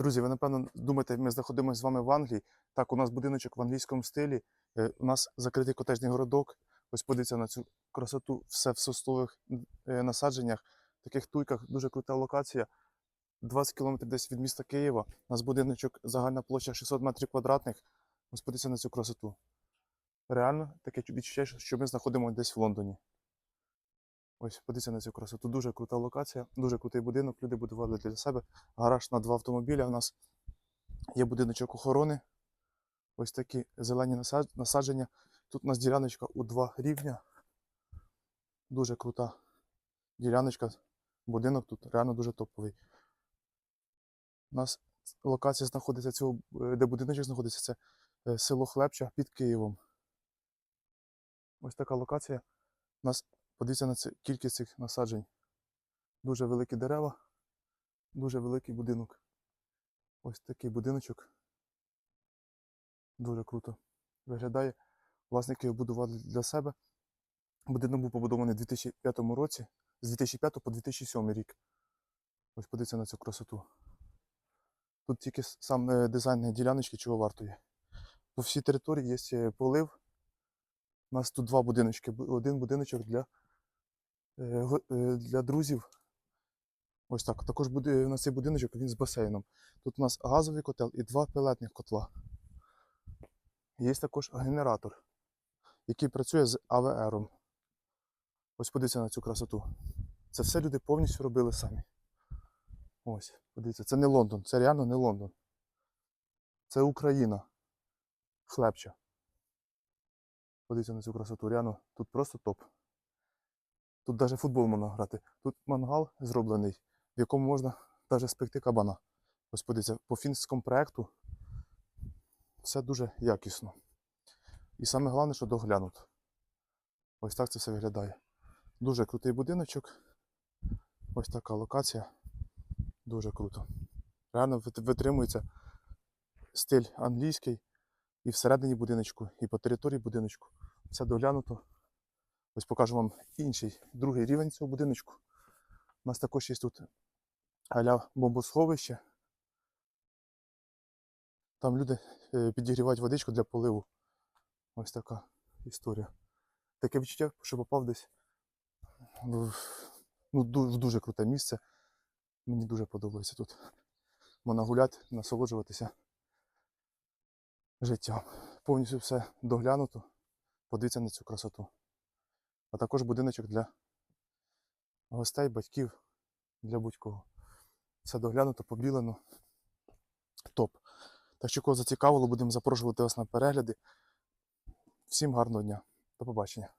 Друзі, ви напевно думаєте, ми знаходимося з вами в Англії. Так, у нас будиночок в англійському стилі. е, У нас закритий котежний городок. Ось подивіться на цю красоту, все в соснових е, насадженнях, таких туйках. Дуже крута локація. 20 кілометрів десь від міста Києва. У нас будиночок, загальна площа 600 метрів квадратних. Ось подивіться на цю красоту. Реально таке відчуття, що ми знаходимося десь в Лондоні. Ось, подивіться на цю красоту. Дуже крута локація, дуже крутий будинок. Люди будували для себе. Гараж на два автомобіля. У нас є будиночок охорони. Ось такі зелені насадження. Тут у нас діляночка у два рівня. Дуже крута діляночка. Будинок тут реально дуже топовий. У нас локація знаходиться цього, е, де будиночок знаходиться, це е, село Хлебча під Києвом. Ось така локація. У нас подивіться на це, кількість цих насаджень. Дуже великі дерева, дуже великий будинок. Ось такий будиночок. Дуже круто. Виглядає. Власники його будували для себе. Будинок був побудований у 2005 році, з 2005 по 2007 рік. Ось подивіться на цю красоту. Тут тільки сам е, дизайн діляночки чого вартує. По всій території є е, полив. У нас тут два будиночки. Один будиночок для, для друзів. Ось так. Також буде у нас цей будиночок він з басейном. Тут у нас газовий котел і два пелетних котла. Є також генератор, який працює з АВРом. Ось подивіться на цю красоту. Це все люди повністю робили самі. Ось, подивіться, це не Лондон, це реально не Лондон. Це Україна. Хлебча. Подивіться на цю красоту. Реально, тут просто топ. Тут навіть футбол можна грати. Тут мангал зроблений, в якому можна навіть спекти кабана. Ось подивіться, по фінському проекту все дуже якісно. І саме головне, що доглянуто. Ось так це все виглядає. Дуже крутий будиночок. Ось така локація. Дуже круто. Реально витримується стиль англійський і всередині будиночку, і по території будиночку. Все доглянуто. Ось покажу вам інший, другий рівень цього будиночку. У нас також є тут аля бомбосховище. Там люди е, підігрівають водичку для поливу. Ось така історія. Таке відчуття, що попав десь в, ну, в дуже круте місце. Мені дуже подобається тут. Можна гуляти, насолоджуватися життям. Повністю все доглянуто. Подивіться на цю красоту. А також будиночок для гостей, батьків, для будь-кого. Все доглянуто, побілено. Топ. Так що, кого зацікавило, будемо запрошувати вас на перегляди. Всім гарного дня. До побачення.